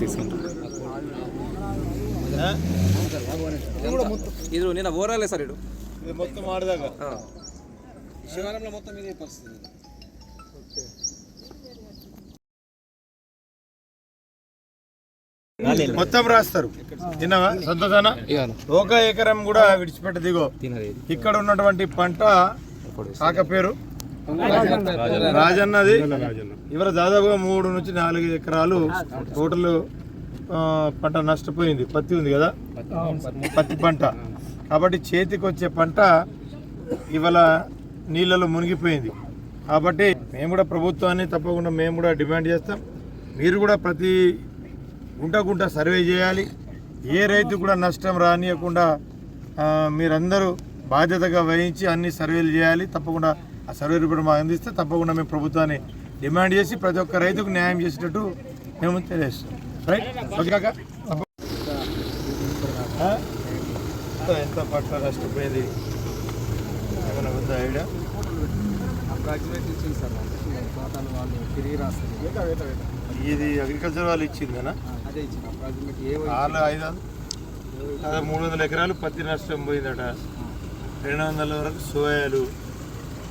తీసుకుంటా. ఇది నిన్న ఓరాలే సార్ ఇడు. ఇది మొత్తం ఆడదాకా? శివారంలో మొత్తం ఇదే పరిస్థితి. మొత్తం రాస్తారు. తిన్నావా? సంతోషానా? ఒక ఎకరం కూడా విడిచిపెట్ట దిగో ఇక్కడ ఉన్నటువంటి పంట కాక పేరు? రాజన్నది. ఇవాళ దాదాపుగా మూడు నుంచి నాలుగు ఎకరాలు టోటల్ పంట నష్టపోయింది. పత్తి ఉంది కదా? పత్తి పంట. కాబట్టి చేతికి వచ్చే పంట ఇవాళ నీళ్ళలో మునిగిపోయింది. కాబట్టి మేము కూడా ప్రభుత్వాన్ని తప్పకుండా మేము కూడా డిమాండ్ చేస్తాం. మీరు కూడా ప్రతి గుంట గుంట సర్వే చేయాలి. ఏ రైతు కూడా నష్టం రానియకుండా మీరందరూ బాధ్యతగా వహించి అన్ని సర్వేలు చేయాలి. తప్పకుండా ఆ సర్వే రిపోర్ట్ మాకు అందిస్తే తప్పకుండా మేము ప్రభుత్వాన్ని డిమాండ్ చేసి ప్రతి ఒక్క రైతుకు న్యాయం చేసేటట్టు మేము తెలియజేస్తాం రైట్ ఓకే కాక? ఎంత- పట్ల నష్టపోయింది ఏమైనా ఉందా ఐడియా? అప్రాక్సిమేట్ ఇచ్చింది సార్ తోటలు వాళ్ళు తిరిగి రాస్తారు. ఇది అగ్రికల్చర్ వాళ్ళు ఇచ్చిందనా? అదే ఇచ్చింది. అప్రాక్సిమేట్ ఏ ఐదు అదే మూడు వందల ఎకరాలు పత్తి నష్టం పోయిందట. రెండు వందల వరకు సోయాలు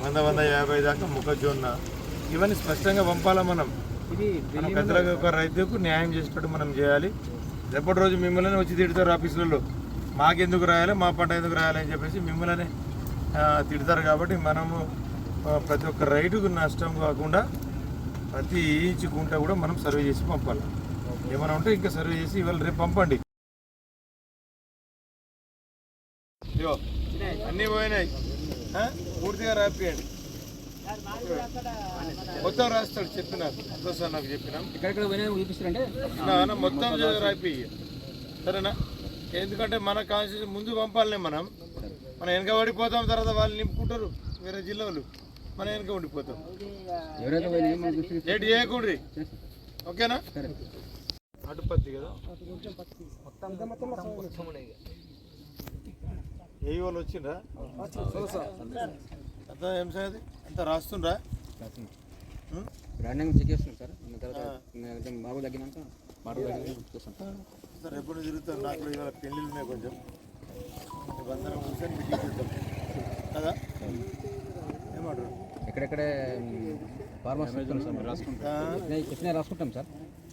వంద వంద యాభై దాకా మొక్కజొన్న. ఇవన్నీ స్పష్టంగా పంపాలా మనం? ఇది మన పెద్దలకు ఒక రైతుకు న్యాయం చేసేటట్టు మనం చేయాలి. రేపటి రోజు మిమ్మల్ని వచ్చి తిడతారు ఆఫీసులలో. మాకెందుకు రాయాలి మా పంట ఎందుకు రాయాలి అని చెప్పేసి మిమ్మల్ని తిడతారు కాబట్టి మనము ప్రతి ఒక్క రైతుకు నష్టం కాకుండా ప్రతి ఇంచు గుంట కూడా మనం సర్వే చేసి పంపాలి. ఏమైనా ఉంటే ఇంకా సర్వే చేసి ఇవాళ రేపు పంపండి. అన్నీ పోయినాయి? పూర్తిగా రాపియండి మొత్తం రాస్తాడు చెప్పినారు సార్ నాకు చెప్పినాం చూపిస్తారంటే మొత్తం రాయిపోయి సరేనా ఎందుకంటే మన కాన్స్టిట్యూషన్ ముందు పంపాలనే మనం మనం వెనక పడిపోతాం తర్వాత వాళ్ళు నింపుకుంటారు వేరే జిల్లా వాళ్ళు మనం వెనక ఉండిపోతాం లేట్ చేయకూడదు ఓకేనా అటుపత్తి కదా ఏ వాళ్ళు వచ్చిండ్రా అంతా ఏం సంగతి? అంతా రాస్తుండ్రా? చెక్ చేస్తున్నాం సార్. బాబు తగ్గినాక సార్ ఎప్పుడు తిరుగుతారు? నాకు ఇవాళ పెళ్ళిళ్ళు ఉన్నాయి కొంచెం. బంధనం కూర్చొని మీటింగ్ చేద్దాం. కదా? ఏమంటారు? ఎక్కడెక్కడే ఫార్మర్స్ సార్. రాసుకుంటాం. ఆ, చెప్పినా రాసుకుంటాం సార్.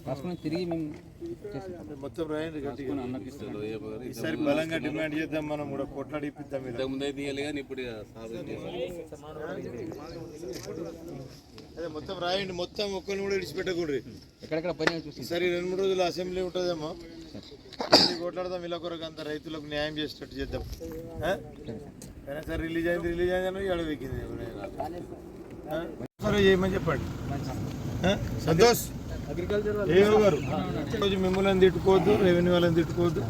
రాసుకుని తిరిగి మేము చేస్తాం. మొత్తం రాయండి ఈసారి బలంగా డిమాండ్ చేద్దాం మనం కూడా కొట్లాడి ఇప్పిద్దాం ఇలా. ముందే తీయాలి కానీ ఇప్పుడు అదే మొత్తం రాయండి మొత్తం ఒక్కరిని కూడా విడిచిపెట్టకూడదు. ఎక్కడెక్కడ పోయినా చూసి. ఈసారి రెండు మూడు రోజులు అసెంబ్లీ ఉంటుందేమో. కొట్లాడదాం ఇలా కొరకు అంత రైతులకు న్యాయం చేసేటట్టు చేద్దాం? అయినా సరే రిలీజ్ అయింది రిలీజ్ అయిందని సరే చేయమని చెప్పండి? సంతోష్. అగ్రికల్చర్ ఏ గారు. రోజు మిమ్మల్ని తిట్టుకోవద్దు రెవెన్యూ వాళ్ళని తిట్టుకోవద్దు.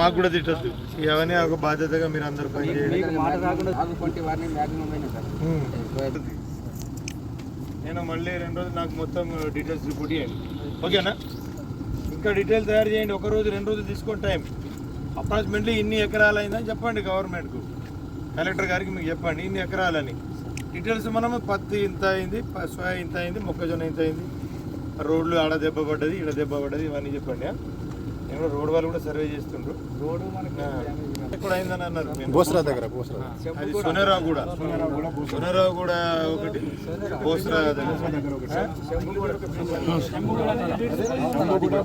మాకు కూడా తిట్టద్దు. ఇవన్నీ ఒక బాధ్యతగా మీరు అందరు. నేను మళ్ళీ రెండు రోజులు నాకు మొత్తం డీటెయిల్స్ రిపోర్ట్ చేయండి ఓకేనా? ఇంకా డీటెయిల్ తయారు చేయండి. ఒక రోజు రెండు రోజులు తీసుకోండి టైం అప్రాక్సిమేట్లీ ఇన్ని ఎకరాలు అయిందని చెప్పండి గవర్నమెంట్కు కలెక్టర్ గారికి మీకు చెప్పండి ఇన్ని ఎకరాలని. డీటెయిల్స్ మనము పత్తి ఇంత అయింది సోయా ఇంత అయింది మొక్కజొన్న ఇంత అయింది. రోడ్లు ఆడ దెబ్బ పడ్డది ఈడ దెబ్బ పడ్డది ఇవన్నీ చెప్పండి ఆ? నేను కూడా రోడ్ వాళ్ళు కూడా సర్వే చేస్తుండ్రు? రోడ్డు మనకి ఎక్కడ అయిందని అన్నారు. బోసరా దగ్గర బోసరా అది సోనరావు కూడా. సోనరావు కూడా ఒకటి. బోసరా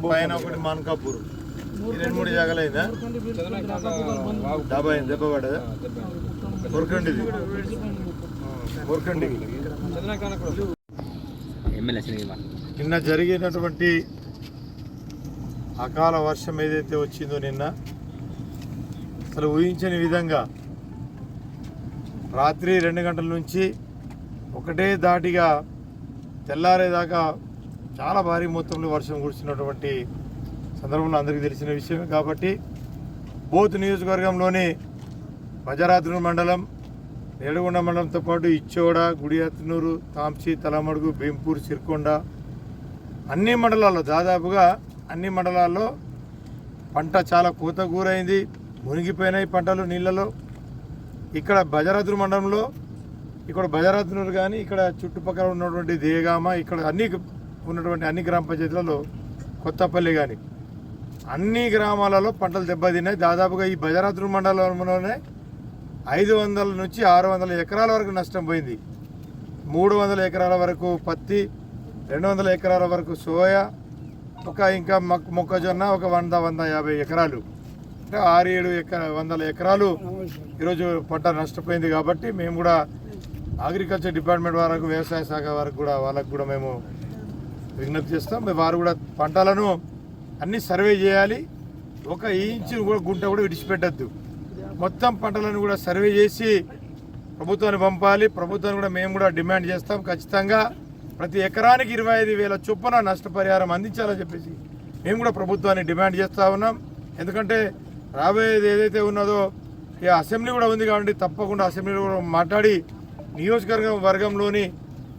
పైన ఒకటి మాన్కాపూర్. ఈ రెండు మూడు డబ్బా అయింది దెబ్బ పడ్డదా? కొరకండిది కొరకండి ఎమ్మెల్యే సినిమా. నిన్న జరిగినటువంటి అకాల వర్షం ఏదైతే వచ్చిందో నిన్న అసలు ఊహించని విధంగా రాత్రి రెండు గంటల నుంచి ఒకటే దాటిగా తెల్లారేదాకా చాలా భారీ మొత్తంలో వర్షం కురిసినటువంటి సందర్భంలో అందరికీ తెలిసిన విషయమే. కాబట్టి బోత్ నియోజకవర్గంలోని వజరాత్రి మండలం ఏడుగొండ మండలంతో పాటు ఇచ్చోడ గుడియాత్నూరు తాంసి తలమడుగు భీంపూర్ సిరికొండ అన్ని మండలాల్లో దాదాపుగా అన్ని మండలాల్లో పంట చాలా కూత కూరైంది మునిగిపోయినాయి పంటలు నీళ్ళలో. ఇక్కడ భజరాద్రి మండలంలో ఇక్కడ బజారాత్నూరు కానీ ఇక్కడ చుట్టుపక్కల ఉన్నటువంటి దేగామ ఇక్కడ అన్ని ఉన్నటువంటి అన్ని గ్రామ పంచాయతీలలో కొత్తపల్లి కానీ అన్ని గ్రామాలలో పంటలు దెబ్బతిన్నాయి. దాదాపుగా ఈ బజారాత్నూరు మండలంలోనే ఐదు వందల నుంచి ఆరు వందల ఎకరాల వరకు నష్టం పోయింది. మూడు వందల ఎకరాల వరకు పత్తి రెండు వందల ఎకరాల వరకు సోయా ఒక ఇంకా మొక్క మొక్కజొన్న ఒక వంద వంద యాభై ఎకరాలు. అంటే ఆరు ఏడు ఎకర వందల ఎకరాలు ఈరోజు పంట నష్టపోయింది కాబట్టి మేము కూడా అగ్రికల్చర్ డిపార్ట్మెంట్ వరకు వ్యవసాయ శాఖ వరకు కూడా వాళ్ళకు కూడా మేము విజ్ఞప్తి చేస్తాం. వారు కూడా పంటలను అన్నీ సర్వే చేయాలి. ఒక ఇంచు కూడా గుంట కూడా విడిచిపెట్టద్దు. మొత్తం పంటలను కూడా సర్వే చేసి ప్రభుత్వాన్ని పంపాలి. ప్రభుత్వాన్ని కూడా మేము కూడా డిమాండ్ చేస్తాం ఖచ్చితంగా. ప్రతి ఎకరానికి ఇరవై ఐదు వేల చొప్పున నష్టపరిహారం అందించాలని చెప్పేసి మేము కూడా ప్రభుత్వాన్ని డిమాండ్ చేస్తూ ఉన్నాం. ఎందుకంటే రాబోయేది ఏదైతే ఉన్నదో ఇక అసెంబ్లీ కూడా ఉంది కాబట్టి తప్పకుండా అసెంబ్లీలో కూడా మాట్లాడి నియోజకవర్గం వర్గంలోని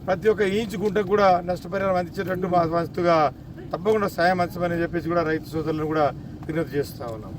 ప్రతి ఒక్క ఇంచు గుంటకు కూడా నష్టపరిహారం అందించేటట్టు మా వంతుగా తప్పకుండా సాయం అందించమని చెప్పేసి కూడా రైతు సోదరులను కూడా విజ్ఞప్తి చేస్తూ ఉన్నాం.